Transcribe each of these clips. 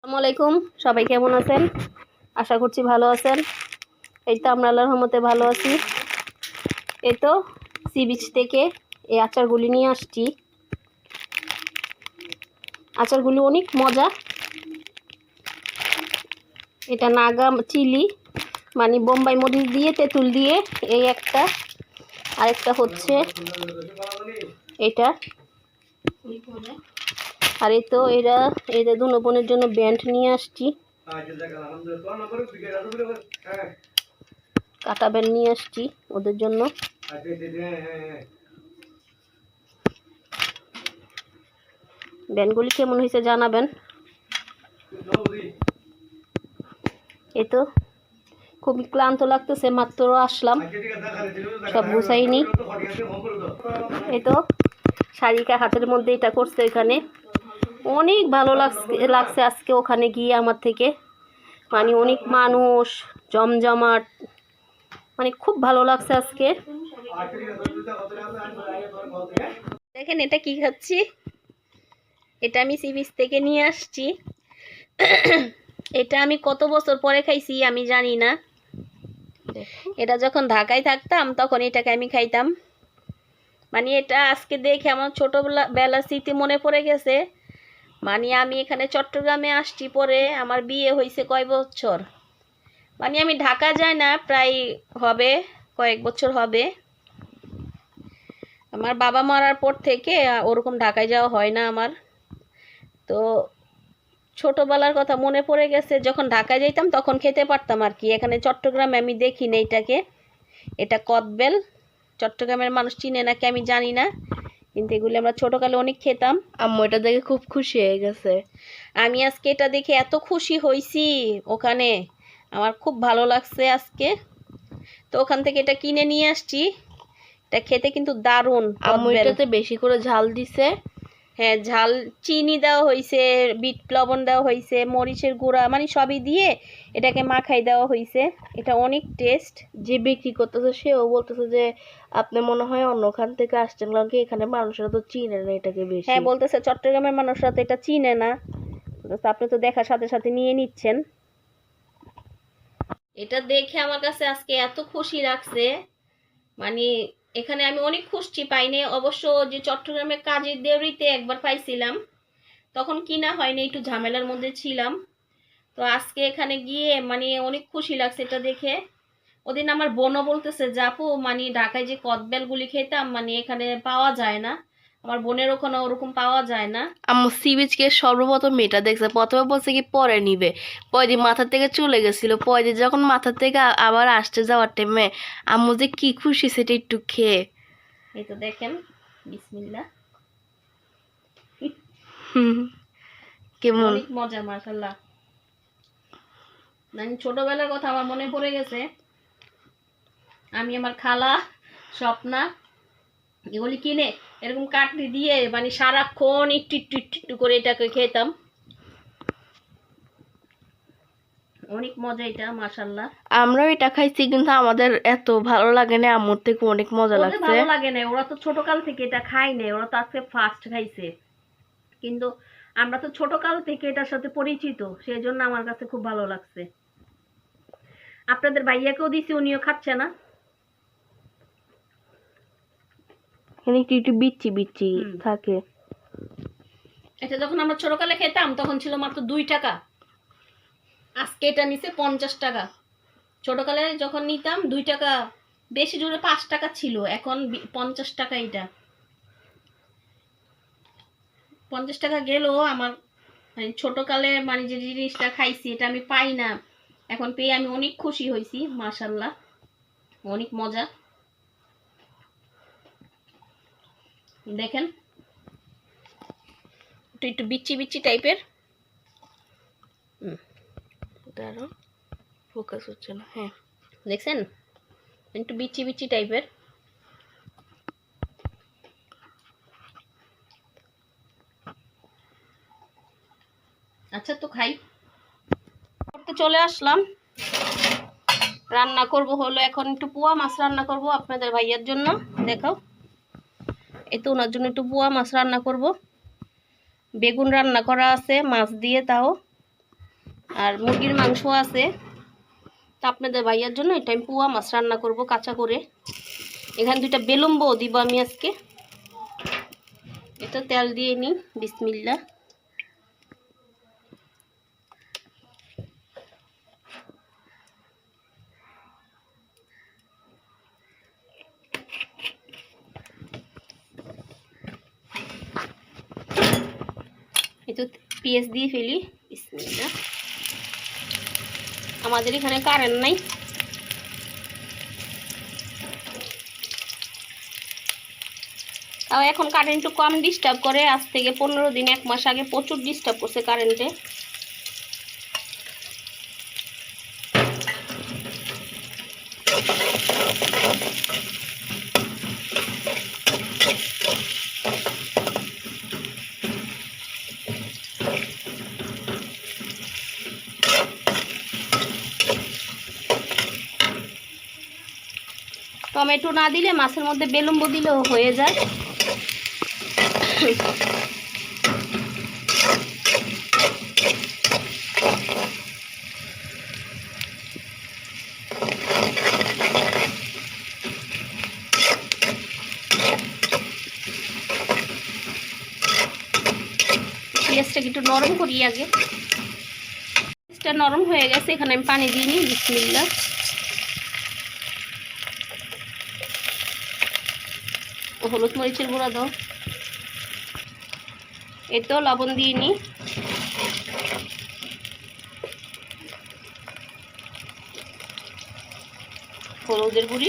আসসালামু আলাইকুম। সবাই কেমন আছেন? আশা করছি ভালো আছেন। এই তো আমরা আল্লাহর রহমতে ভালো আছি। এই তো সি বিচ থেকে এই আচারগুলি নিয়ে আসছি। আচারগুলি অনেক মজা। এটা নাগা চিলি মানে বোম্বাই মরিচ দিয়ে, তেঁতুল দিয়ে এই একটা। আরেকটা হচ্ছে এটা। আর এই তো এরা, এদের দুনো বোনের জন্য ব্যান্ড নিয়ে আসছি। কাটা ব্যান্ড নিয়ে আসছি ওদের জন্য। ব্যান্ডগুলি কেমন হয়েছে জানাবেন। এই তো, খুবই ক্লান্ত লাগতেছে, মাত্র আসলাম। সব গুছাইনি। এই তো শাড়িকা হাতের মধ্যে এটা করছে এখানে। অনেক ভালো লাগছে লাগছে আজকে ওখানে গিয়ে আমার থেকে। মানে অনেক মানুষ জমজমাট মানে খুব ভালো লাগছে আজকে। দেখেন এটা কি খাচ্ছি? এটা আমি সি বিচ থেকে নিয়ে আসছি। এটা আমি কত বছর পরে খাইছি আমি জানি না। এটা যখন ঢাকায় থাকতাম তখন এটাকে আমি খাইতাম। মানে এটা আজকে দেখে আমার ছোটোবেলা বেলার স্মৃতি মনে পড়ে গেছে। মানে আমি এখানে চট্টগ্রামে আসছি পরে আমার বিয়ে হয়েছে কয় বছর? মানে আমি ঢাকা যাই না, প্রায় হবে, কয়েক বছর হবে। আমার বাবা মারার পর থেকে ওরকম ঢাকায় যাওয়া হয় না আমার। তো ছোটোবেলার কথা মনে পড়ে গেছে, যখন ঢাকায় যাইতাম তখন খেতে পারতাম আর কি। এখানে চট্টগ্রামে আমি দেখি না এটাকে। এটা কদবেল। চট্টগ্রামের মানুষ চিনে নাকি আমি জানি না। কিন্তু এগুলি আমরা ছোটোকালে অনেক খেতাম। আম্মু এটা দেখে খুব খুশি হয়ে গেছে। আমি আজকে এটা দেখে এত খুশি হয়েছি ওখানে। আমার খুব ভালো লাগছে আজকে। তো ওখান থেকে এটা কিনে নিয়ে আসছি। এটা খেতে কিন্তু দারুণ আম্মু এটাতে বেশি করে ঝাল দিছে। হ্যাঁ ঝাল চিনি দেওয়া হয়েছে বিট লবণ দেওয়া হয়েছে মরিচের গুঁড়া মানে সবই দিয়ে এটাকে মাখাই দেওয়া হয়েছে এটা অনেক টেস্ট যে বিক্রি করতেছে সেও বলতেছে যে আপনি মনে হয় অন্যখান থেকে আসছেন কারণ কি এখানে মানুষরা তো চিনে না এটাকে বেশি। হ্যাঁ বলতেছে চট্টগ্রামের মানুষরা তো এটা চিনে না। আপনি তো দেখার সাথে সাথে নিয়ে নিচ্ছেন। এটা দেখে আমার কাছে আজকে এত খুশি লাগছে। মানে এখানে আমি অনেক খুশি পাইনি অবশ্য যে চট্টগ্রামে কাজের দেউরিতে একবার পাইছিলাম। তখন কিনা হয়নি, একটু ঝামেলার মধ্যে ছিলাম। তো আজকে এখানে গিয়ে মানে অনেক খুশি লাগছে এটা দেখে। ওদিন আমার বোনও বলতেছে জাপু মানে ঢাকায় যে কদবেলগুলি খেতাম মানে এখানে পাওয়া যায় না। আমার বোনের ওখানে ওরকম পাওয়া যায় না। আম্মু সি বিচকে সর্বপ্রথম মেয়েটা দেখছে প্রথমে বলছে কি পরে নিবে। পরে দিন মাথা থেকে চলে গেছিল পরে যখন মাথা থেকে আবার আসতে যাওয়ার টাইমে আম্মু যে কি খুশি সেটা একটু খেয়ে। এই তো দেখেন বিসমিল্লা কেমন? অনেক মজা মাশাল্লাহ মানে ছোটবেলার কথা আমার মনে পড়ে গেছে। আমি আমার খালা স্বপ্না এগুলি কিনে এরকম কাটলি দিয়ে মানে সারাক্ষণ একটু একটু একটু একটু করে এটাকে খেতাম। অনেক মজা এটা মাশাল্লাহ আমরাও এটা খাইছি কিন্তু আমাদের এত ভালো লাগে না আম্মুর থেকে অনেক মজা লাগছে। ভালো লাগে না ওরা তো ছোটকাল থেকে এটা খায় না ওরা তো আজকে ফার্স্ট খাইছে। কিন্তু আমরা তো ছোটকাল থেকে এটার সাথে পরিচিত সেই জন্য আমার কাছে খুব ভালো লাগছে। আপনাদের ভাইয়াকেও দিছি উনিও খাচ্ছে না। এখানে একটু একটু বিচ্ছি বিচ্ছি থাকে। এটা যখন আমরা ছোটকালে খেতাম তখন ছিল মাত্র দুই টাকা। আজকে এটা নিছে পঞ্চাশ টাকা। ছোটকালে যখন নিতাম দুই টাকা বেশি জোরে পাঁচ টাকা ছিল। এখন পঞ্চাশ টাকা এটা। পঞ্চাশ টাকা গেলেও আমার মানে ছোটকালে মানে যে জিনিসটা খাইছি এটা আমি পাই না। এখন পেয়ে আমি অনেক খুশি হয়েছি মাশাল্লাহ। অনেক মজা। দেখেন। একটু একটু বিচ্ছি বিচ্ছি টাইপের। দাঁড়ো ফোকাস হচ্ছে না হ্যাঁ। দেখছেন? একটু বিচ্ছি বিচ্ছি টাইপের। আচ্ছা তো খাই। করতে চলে আসলাম। রান্না করব হলো এখন একটু পোয়া মাছ রান্না করব আপনাদের ভাইয়ার জন্য। দেখাও। এই তো ওনার জন্য একটু পোয়া মাছ রান্না করব। বেগুন রান্না করা আছে, মাছ দিয়ে তাও। আর মুরগির মাংস আছে। তা আপনাদের ভাইয়ার জন্য এটা আমি পুয়া মাছ রান্না করব কাঁচা করে। এখানে দুইটা বেলম্ব দিব আমি আজকে। এটা তেল দিয়ে নিই বিসমিল্লা তো পেঁয়াজ দিয়ে ফেলি। আমাদের এখানে কারেন্ট নাই। তাও এখন কারেন্ট একটু কম ডিস্টার্ব করে। আজ থেকে পনেরো দিন, এক মাস আগে প্রচুর ডিস্টার্ব করছে কারেন্টে টমেটো না দিলে, মাছের মধ্যে বেলুম্ব দিলেও হয়ে যায়। পেঁয়াজটাকে একটু নরম করি আগে। পেঁয়াজটা নরম হয়ে গেছে, এখানে আমি পানি দিয়ে নিই বিসমিল্লা হলুদ মরিচের গুঁড়া দাও। তো লবণ দিয়ে নিই হলুদের গুঁড়ি।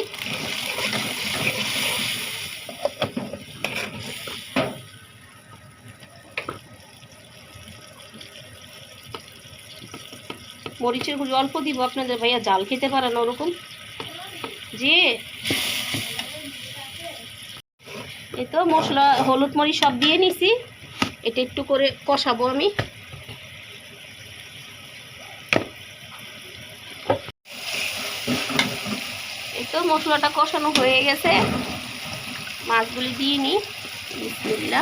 মরিচের গুঁড়ি অল্প দিব, আপনাদের ভাইয়া জাল খেতে পারে না ওরকম। যে এই তো মশলা, হলুদ মরিচ সব দিয়ে নিছি। এটা একটু করে কষাবো আমি। এই তো মশলাটা কষানো হয়ে গেছে। মাছগুলি দিয়ে নিই বিসমিল্লা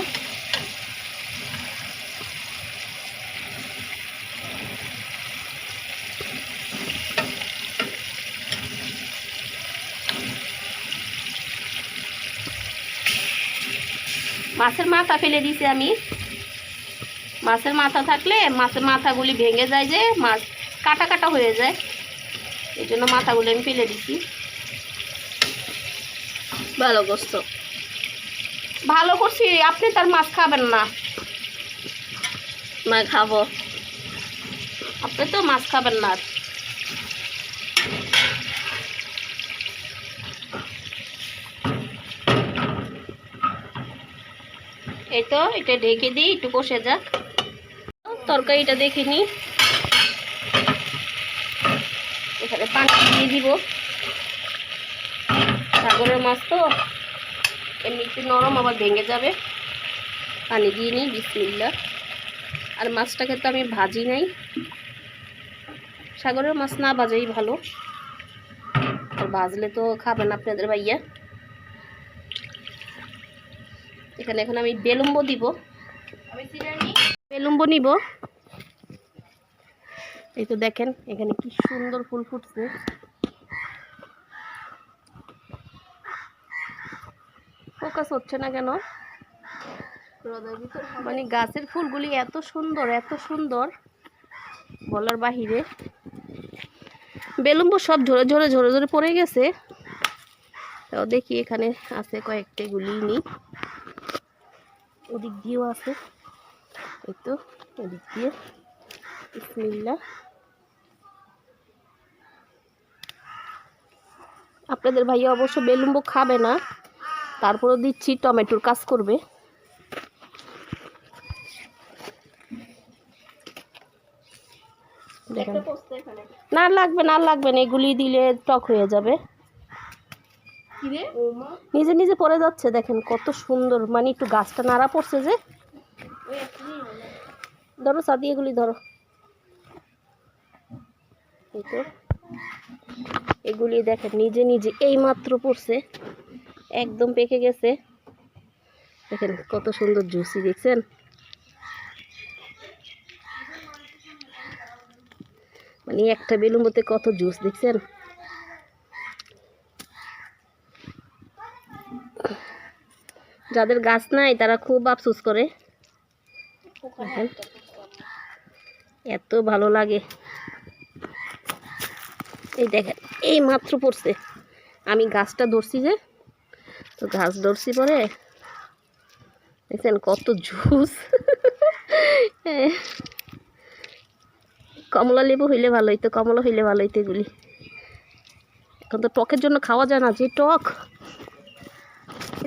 মাছের মাথা ফেলে দিছি আমি। মাছের মাথা থাকলে মাছের মাথাগুলি ভেঙে যায় যে মাছ কাটা কাটা হয়ে যায়। এই জন্য মাথাগুলি আমি ফেলে দিছি। ভালো গোস্ত ভালো করছি আপনি তার মাছ খাবেন না। মা খাব। আপনি তো মাছ খাবেন না এই তো এটা ঢেকে দিই, একটু কষে যাক। তরকারিটা দেখে নিই এখানে পানি দিয়ে দিব। সাগরের মাছ তো, এমনি একটু নরম, আবার ভেঙে যাবে। পানি দিয়ে নিই বিসমিল্লা আর মাছটাকে তো আমি ভাজি নাই। সাগরের মাছ না ভাজাই ভালো। আর ভাজলে তো খাবেন আপনাদের ভাইয়া। এখানে এখন আমি বেলুম্ব দিব। বেলুম্ব নিব। এই তো দেখেন এখানে কি সুন্দর ফুল ফুটছে। ফোকাস হচ্ছে না কেন? মানে গাছের ফুলগুলি এত সুন্দর এত সুন্দর। বলার বাহিরে। বেলুম্ব সব ঝরে ঝরে ঝরে ঝরে পড়ে গেছে। তাও দেখি এখানে আছে কয়েকটা গুলি নি ওদিক দিয়েও আছে। এই তো ওদিক দিয়ে। বিসমিল্লা আপনাদের ভাইয়া অবশ্য বেলুম্ব খাবে না তারপরেও দিচ্ছি টমেটোর কাজ করবে। না লাগবে না লাগবে না এগুলি দিলে টক হয়ে যাবে। নিজে নিজে পড়ে যাচ্ছে দেখেন কত সুন্দর। মানে একটু গাছটা নাড়া পড়ছে যে। ধরো সাদি এগুলি ধরো। এই তো। এগুলি দেখেন নিজে নিজে এই মাত্র পড়ছে। একদম পেকে গেছে। দেখেন কত সুন্দর জুসি দেখছেন? মানে একটা বেলুম্বতে কত জুস দেখছেন? যাদের গাছ নাই, তারা খুব আফসোস করে। এত ভালো লাগে। এই দেখেন, এই মাত্র পড়ছে। আমি গাছটা ধরছি যে, তো গাছ ধরছি পরে, দেখছেন কত জুস। কমলা লেবু হইলে ভালো হইতো কমলা হইলে ভালো হইতো এগুলি। এখন তো টকের জন্য খাওয়া যায় না, যে টক।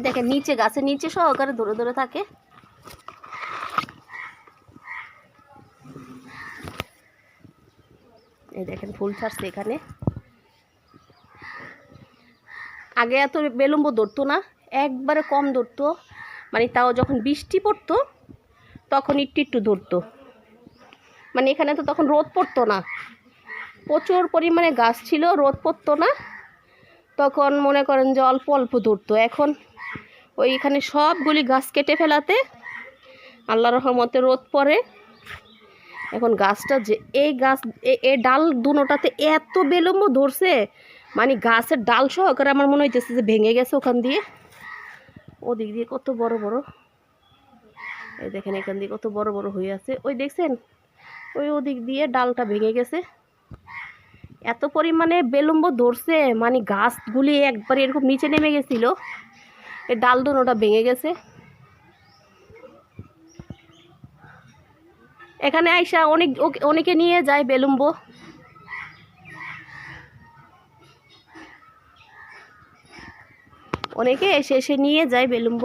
এই দেখেন নিচে, গাছের নিচে সহকারে ধরে ধরে থাকে। এই দেখেন, ফুল ছাড়ছে এখানে। আগে এত বেলুম্ব ধরতো না, একবারে কম ধরতো। মানে তাও যখন বৃষ্টি পড়তো, তখন একটু একটু ধরতো। মানে এখানে তো তখন রোদ পড়তো না। প্রচুর পরিমাণে গাছ ছিল, রোদ পড়তো না। তখন মনে করেন যে অল্প অল্প ধরতো। এখন ওইখানে সবগুলি গাছ কেটে ফেলাতে আল্লাহ রহমতে রোদ পড়ে। এখন গাছটা যে এই গাছ, এ- ডাল দুনোটাতে এত বেলম্ব ধরছে। মানে গাছের ডাল সহকারে আমার মনে হইতেছে যে ভেঙে গেছে ওখান দিয়ে। ওদিক দিয়ে কত বড় বড়। এই দেখেন এখান দিয়ে কত বড় বড় হয়ে আছে। ওই দেখছেন? ওই ওদিক দিয়ে ডালটা ভেঙে গেছে। এত পরিমাণে বেলম্ব ধরছে। মানে গাছগুলি একবার এরকম নিচে নেমে গেছিল। এই ডাল দুনোটা ভেঙে গেছে। এখানে আইসা অনেক অনেকে নিয়ে যায় বেলুম্ব অনেকে এসে এসে নিয়ে যায় বেলুম্ব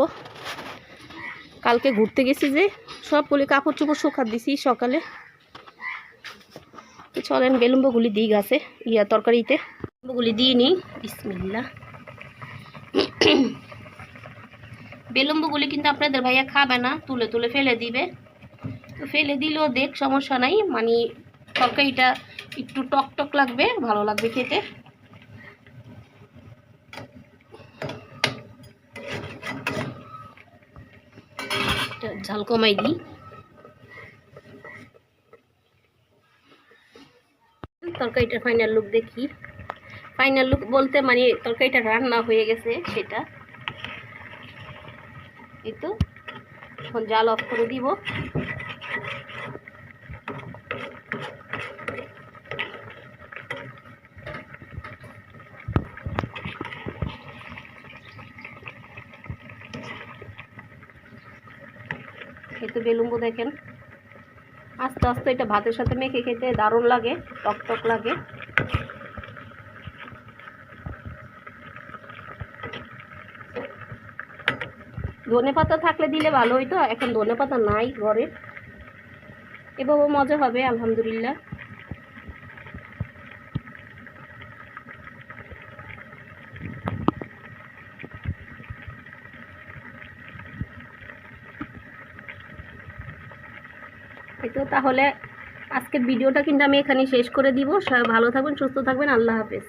কালকে ঘুরতে গেছি যে সবগুলি কাপড় চোপড় শুকা দিছি সকালে। চলেন বেলুম্বগুলি দিই গাছে, ইয়া তরকারিতে। বেলুম্বগুলি দিয়ে নিই বিসমিল্লা বেলুম্বগুলি কিন্তু আপনাদের ভাইয়া খাবে না, তুলে তুলে ফেলে দিবে। তো ফেলে দিলেও দেখ, সমস্যা নাই। মানে তরকারিটা একটু টক টক লাগবে, ভালো লাগবে খেতে। ঝাল কমাই দিই। তরকারিটার ফাইনাল লুক দেখি। ফাইনাল লুক বলতে মানে তরকারিটা রান্না হয়ে গেছে, সেটা। এই জাল অফ করে দিব। এই তো বেলুম্বু দেখেন। আস্তে আস্তে এটা ভাতের সাথে মেখে খেতে দারুণ লাগে টক টক লাগে। ধনে পাতা থাকলে দিলে ভালো হইতো, এখন ধনে পাতা নাই ঘরে। এভাবে মজা হবে, আলহামদুলিল্লাহ। তো তাহলে আজকের ভিডিওটা কিন্তু আমি এখানে শেষ করে দিব। সবাই ভালো থাকবেন সুস্থ থাকবেন, আল্লাহ হাফেজ।